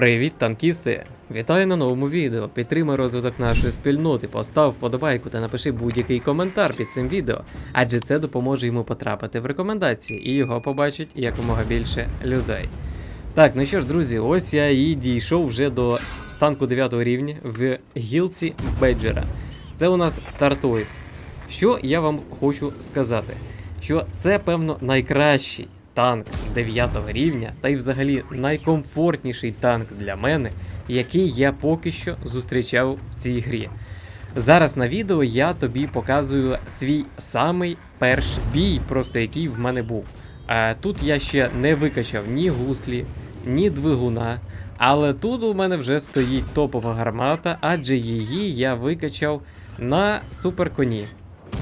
Привіт, танкісти! Вітаю на новому відео. Підтримай розвиток нашої спільноти, постав вподобайку та напиши будь-який коментар під цим відео, адже це допоможе йому потрапити в рекомендації і його побачить якомога більше людей. Так, ну що ж, друзі, ось я і дійшов вже до танку 9 рівня в гілці Беджера. Це у нас Тартойс. Що я вам хочу сказати? Що це, певно, найкращий танк 9 рівня, та й взагалі найкомфортніший танк для мене, який я поки що зустрічав в цій грі. Зараз на відео я тобі показую свій самий перший бій, просто який в мене був. А тут я ще не викачав ні гуслі, ні двигуна. Але тут у мене вже стоїть топова гармата, адже її я викачав на суперконі.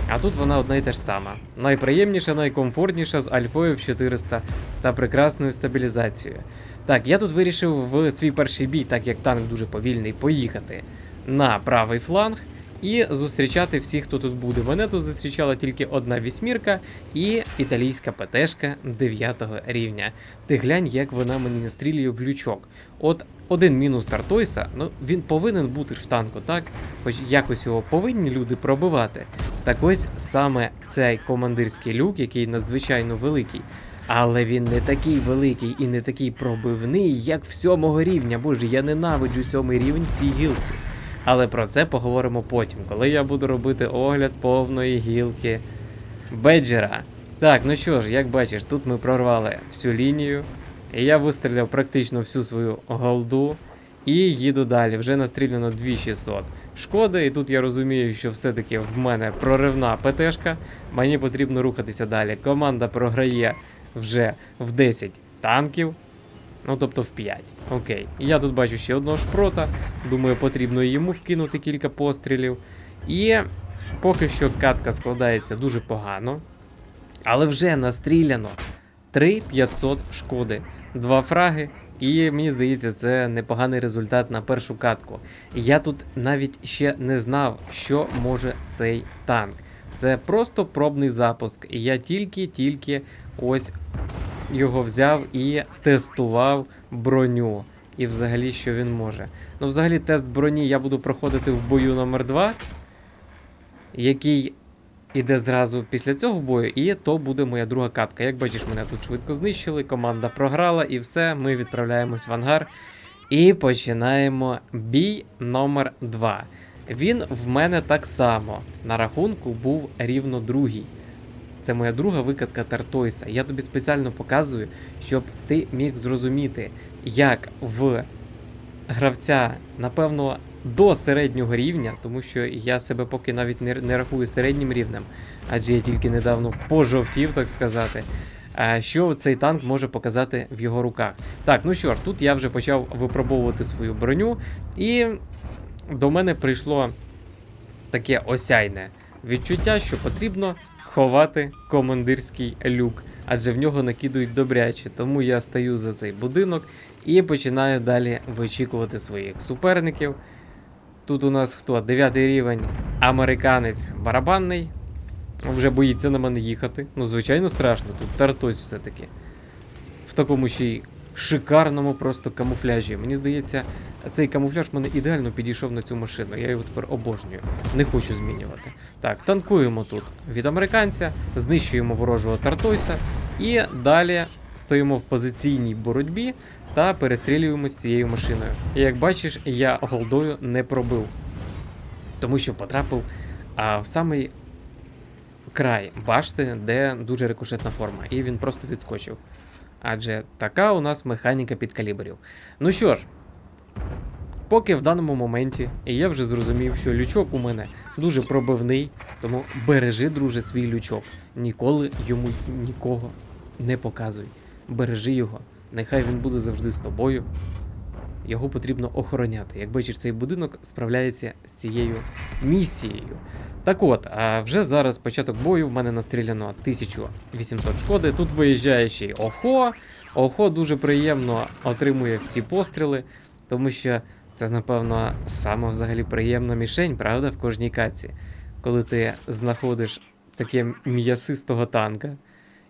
А тут вона одна і те ж сама. Найприємніша, найкомфортніша з альфою в 400 та прекрасною стабілізацією. Так, я тут вирішив в свій перший бій, так як танк дуже повільний, поїхати на правий фланг і зустрічати всіх, хто тут буде. Мене тут зустрічала тільки одна вісьмірка і італійська ПТшка 9 рівня. Ти глянь, як вона мені настрілює в лючок. От один мінус Тартойса, ну він повинен бути ж в танку, так? Хоч якось його повинні люди пробивати. Так ось саме цей командирський люк, який надзвичайно великий. Але він не такий великий і не такий пробивний, як в сьомого рівня. Боже, я ненавиджу сьомий рівень в цій гілці. Але про це поговоримо потім, коли я буду робити огляд повної гілки Беджера. Так, ну що ж, як бачиш, тут ми прорвали всю лінію. І я вистріляв практично всю свою голду. І їду далі. Вже настріляно 2600 шкоди. І тут я розумію, що все-таки в мене проривна ПТшка. Мені потрібно рухатися далі. Команда програє вже в 10 танків. Ну, тобто в 5. Окей. Я тут бачу ще одного шпрота. Думаю, потрібно йому вкинути кілька пострілів. І поки що катка складається дуже погано. Але вже настріляно 3500 шкоди. Два фраги. І мені здається, це непоганий результат на першу катку. Я тут навіть ще не знав, що може цей танк. Це просто пробний запуск. І я тільки-тільки ось його взяв і тестував броню. І взагалі, що він може. Ну, взагалі, тест броні я буду проходити в бою номер 2 який іде зразу після цього бою, і то буде моя друга катка. Як бачиш, мене тут швидко знищили, команда програла, і все, ми відправляємось в ангар. І починаємо бій номер 2 Він в мене так само на рахунку був рівно другий. Це моя друга викатка Тартойса. Я тобі спеціально показую, щоб ти міг зрозуміти, як в гравця, напевно, до середнього рівня, тому що я себе поки навіть не, не рахую середнім рівнем, адже я тільки недавно пожовтів, так сказати. Що цей танк може показати в його руках? Так, ну що ж, тут я вже почав випробовувати свою броню, і до мене прийшло таке осяйне відчуття, що потрібно ховати командирський люк, адже в нього накидують добряче. Тому я стаю за цей будинок і починаю далі вичікувати своїх суперників. Тут у нас хто? Дев'ятий рівень, американець барабанний. Вже боїться на мене їхати. Ну, звичайно, страшно. Тут тартось все-таки. В такому ще й шикарному просто камуфляжі. Мені здається, цей камуфляж мене ідеально підійшов на цю машину. Я його тепер обожнюю. Не хочу змінювати. Так, танкуємо тут від американця, знищуємо ворожого тартойса і далі стоїмо в позиційній боротьбі та перестрілюємо з цією машиною. І як бачиш, я голдою не пробив, тому що потрапив а, в самий край башти, де дуже рикошетна форма, і він просто відскочив. Адже така у нас механіка підкаліберів. Ну що ж, поки в даному моменті, і я вже зрозумів, що лючок у мене дуже пробивний, тому бережи, друже, свій лючок. Ніколи йому нікого не показуй. Бережи його. Нехай він буде завжди з тобою. Його потрібно охороняти. Як бачиш, цей будинок справляється з цією місією. Так от, а вже зараз початок бою в мене настріляно 1800 шкоди. Тут виїжджає ще Охо. Охо дуже приємно отримує всі постріли, тому що це, напевно, сама взагалі приємна мішень, правда, в кожній каці. Коли ти знаходиш таке м'ясистого танка,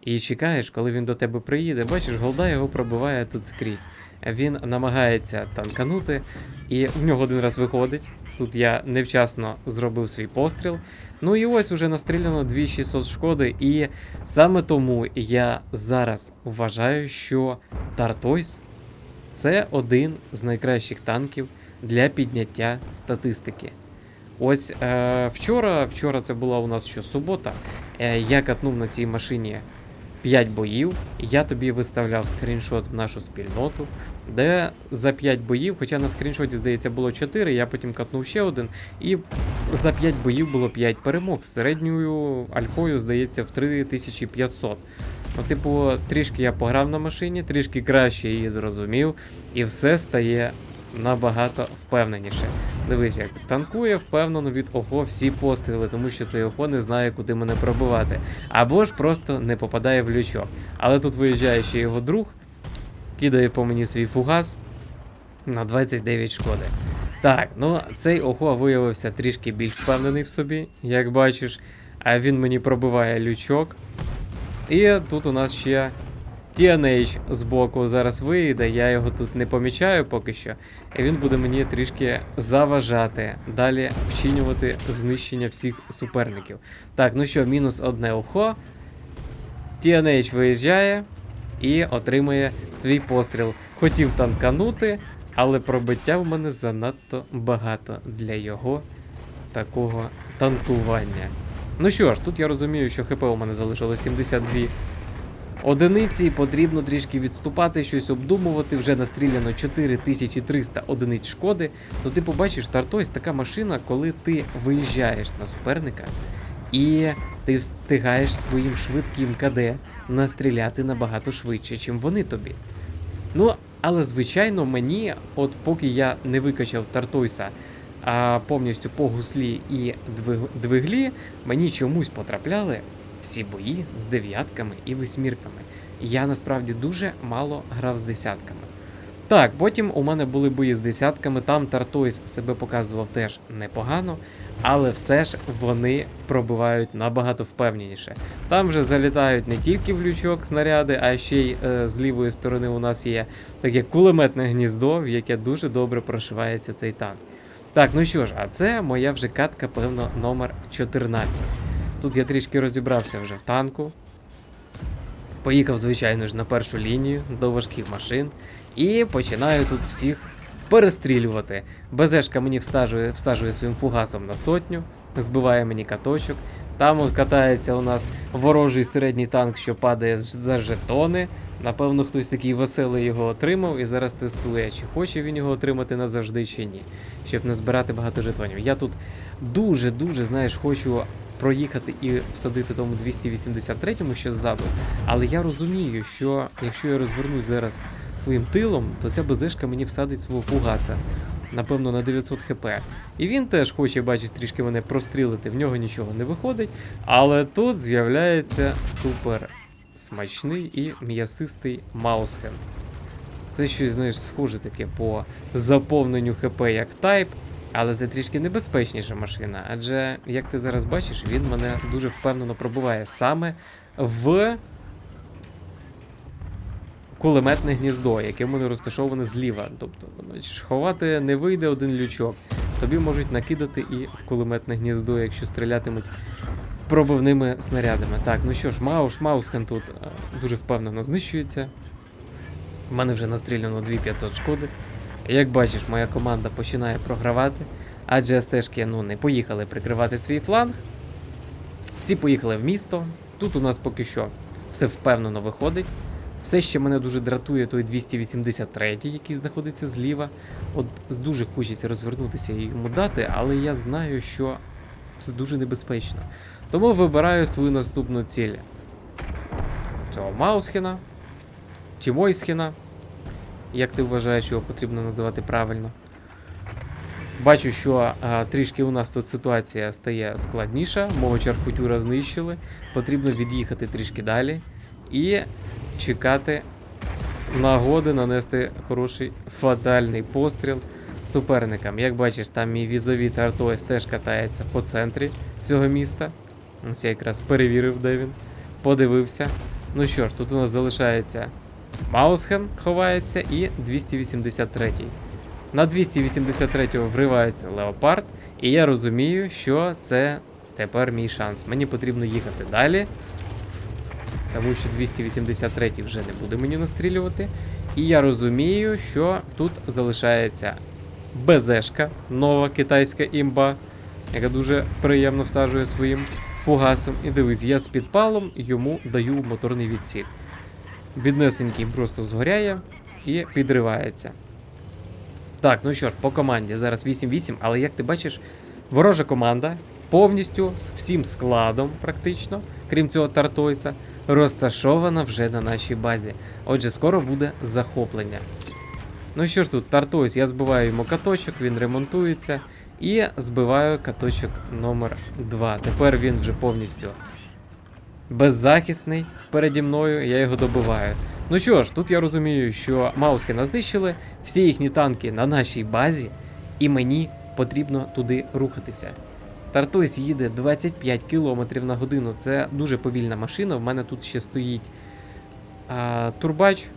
І чекаєш, коли він до тебе приїде. Бачиш, голда його пробиває тут скрізь. Він намагається танканути, і в нього один раз виходить. Тут я невчасно зробив свій постріл. Ну і ось уже настріляно 2600 шкоди. І саме тому я зараз вважаю, що Тартойс це один з найкращих танків для підняття статистики. Ось е, вчора, вчора це була у нас що субота. Е, я катнув на цій машині 5 боїв. Я тобі виставляв скріншот в нашу спільноту, де за 5 боїв, хоча на скріншоті, здається, було 4, я потім катнув ще один. І за 5 боїв було 5 перемог. Середньою альфою, здається, в 3500. Ну, типу, трішки я пограв на машині, трішки краще її зрозумів, і все стає набагато впевненіше. Дивись, як танкує впевнено від ого всі постріли, тому що цей ого не знає, куди мене пробивати. Або ж просто не попадає в лючок. Але тут виїжджає ще його друг, кидає по мені свій фугас на 29 шкоди. Так, ну цей ого виявився трішки більш впевнений в собі, як бачиш. А він мені пробиває лючок. І тут у нас ще TNH збоку зараз вийде, я його тут не помічаю поки що. І він буде мені трішки заважати, далі вчинювати знищення всіх суперників. Так, ну що, мінус одне ухо. TNH виїжджає і отримує свій постріл. Хотів танканути, але пробиття в мене занадто багато для його такого танкування. Ну що ж, тут я розумію, що ХП у мене залишилось 72 одиниці, потрібно трішки відступати, щось обдумувати. Вже настріляно 4300 одиниць шкоди. Ну ти побачиш, Тартойс така машина, коли ти виїжджаєш на суперника і ти встигаєш своїм швидким КД настріляти набагато швидше, чим вони тобі. Ну, але звичайно, мені, от поки я не викачав Тартойса а повністю по гуслі і двиглі, мені чомусь потрапляли всі бої з дев'ятками і восьмірками. Я насправді дуже мало грав з десятками. Так, потім у мене були бої з десятками, там Тартойс себе показував теж непогано, але все ж вони пробивають набагато впевненіше. Там вже залітають не тільки в лючок снаряди, а ще й е, з лівої сторони у нас є таке кулеметне гніздо, в яке дуже добре прошивається цей танк. Так, ну що ж, а це моя вже катка, певно, номер 14. Тут я трішки розібрався вже в танку. Поїхав, звичайно ж, на першу лінію до важких машин. І починаю тут всіх перестрілювати. БЗшка мені всажує, всаджує своїм фугасом на сотню, збиває мені каточок. Там от катається у нас ворожий середній танк, що падає за жетони. Напевно, хтось такий веселий його отримав і зараз тестує, чи хоче він його отримати назавжди, чи ні. Щоб не збирати багато жетонів. Я тут дуже-дуже, знаєш, хочу проїхати і всадити тому 283-му, що ззаду. Але я розумію, що якщо я розвернусь зараз своїм тилом, то ця БЗшка мені всадить свого фугаса. Напевно, на 900 хп. І він теж хоче, бачиш, трішки мене прострілити, в нього нічого не виходить. Але тут з'являється супер смачний і м'ясистий маусхен. Це щось, знаєш, схоже таке по заповненню ХП як тайп, але це трішки небезпечніша машина. Адже, як ти зараз бачиш, він мене дуже впевнено пробиває саме в кулеметне гніздо, яке в мене розташоване зліва. Тобто, ховати не вийде один лючок. Тобі можуть накидати і в кулеметне гніздо, якщо стрілятимуть пробивними снарядами. Так, ну що ж, Маус, Маусхен тут е, дуже впевнено знищується. У мене вже настріляно 2500 шкоди. Як бачиш, моя команда починає програвати, адже стежки ну, не поїхали прикривати свій фланг. Всі поїхали в місто. Тут у нас поки що все впевнено виходить. Все ще мене дуже дратує той 283, який знаходиться зліва. От дуже хочеться розвернутися і йому дати, але я знаю, що це дуже небезпечно. Тому вибираю свою наступну ціль. Цього Маусхена чи Мойсхена. Як ти вважаєш, його потрібно називати правильно? Бачу, що а, трішки у нас тут ситуація стає складніша. Мого чарфутюра знищили. Потрібно від'їхати трішки далі і чекати нагоди нанести хороший фатальний постріл суперникам. Як бачиш, там мій візові Тартоїс теж катається по центрі цього міста. Ось я якраз перевірив, де він. Подивився. Ну що ж, тут у нас залишається Маусхен ховається і 283-й. На 283 вривається Леопард, і я розумію, що це тепер мій шанс. Мені потрібно їхати далі. Тому що 283 вже не буде мені настрілювати. І я розумію, що тут залишається БЗшка, нова китайська імба, яка дуже приємно всаджує своїм фугасом. І дивись, я з підпалом йому даю моторний відсік. Біднесенький просто згоряє і підривається. Так, ну що ж, по команді зараз 8-8, але як ти бачиш, ворожа команда повністю з всім складом, практично, крім цього Тартойса, розташована вже на нашій базі. Отже, скоро буде захоплення. Ну що ж тут, Тартойс, я збиваю йому каточок, він ремонтується. І збиваю каточок номер 2. Тепер він вже повністю беззахисний переді мною, я його добиваю. Ну що ж, тут я розумію, що Мауски нас знищили, всі їхні танки на нашій базі, і мені потрібно туди рухатися. Тартойс їде 25 км на годину. Це дуже повільна машина. В мене тут ще стоїть а, турбач.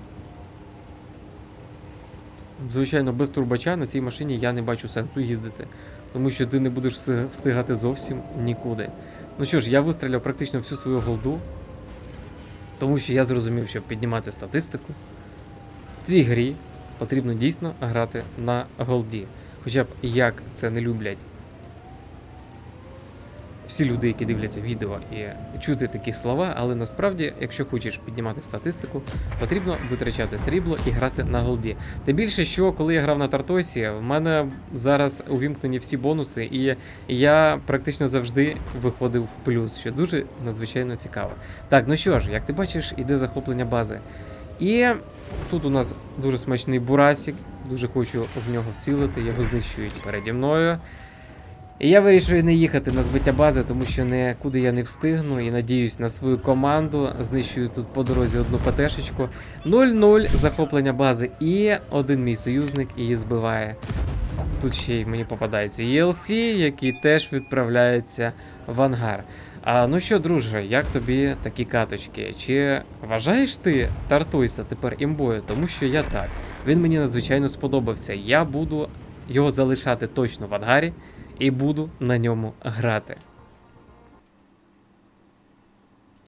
Звичайно, без турбача на цій машині я не бачу сенсу їздити, тому що ти не будеш встигати зовсім нікуди. Ну що ж, я вистріляв практично всю свою голду, тому що я зрозумів, щоб піднімати статистику. В цій грі потрібно дійсно грати на голді. Хоча б як це не люблять всі люди, які дивляться відео і чути такі слова, але насправді, якщо хочеш піднімати статистику, потрібно витрачати срібло і грати на голді. Тим більше, що коли я грав на Тартосі, в мене зараз увімкнені всі бонуси, і я практично завжди виходив в плюс, що дуже надзвичайно цікаво. Так, ну що ж, як ти бачиш, іде захоплення бази. І тут у нас дуже смачний бурасік, дуже хочу в нього вцілити, його знищують переді мною. І я вирішую не їхати на збиття бази, тому що нікуди я не встигну і надіюсь на свою команду. Знищую тут по дорозі одну ПТшечку. 0-0 захоплення бази. І один мій союзник її збиває. Тут ще й мені попадається ELC, який теж відправляється в ангар. А ну що, друже, як тобі такі каточки? Чи вважаєш ти Тартойса тепер імбою? Тому що я так. Він мені надзвичайно сподобався. Я буду його залишати точно в ангарі і буду на ньому грати.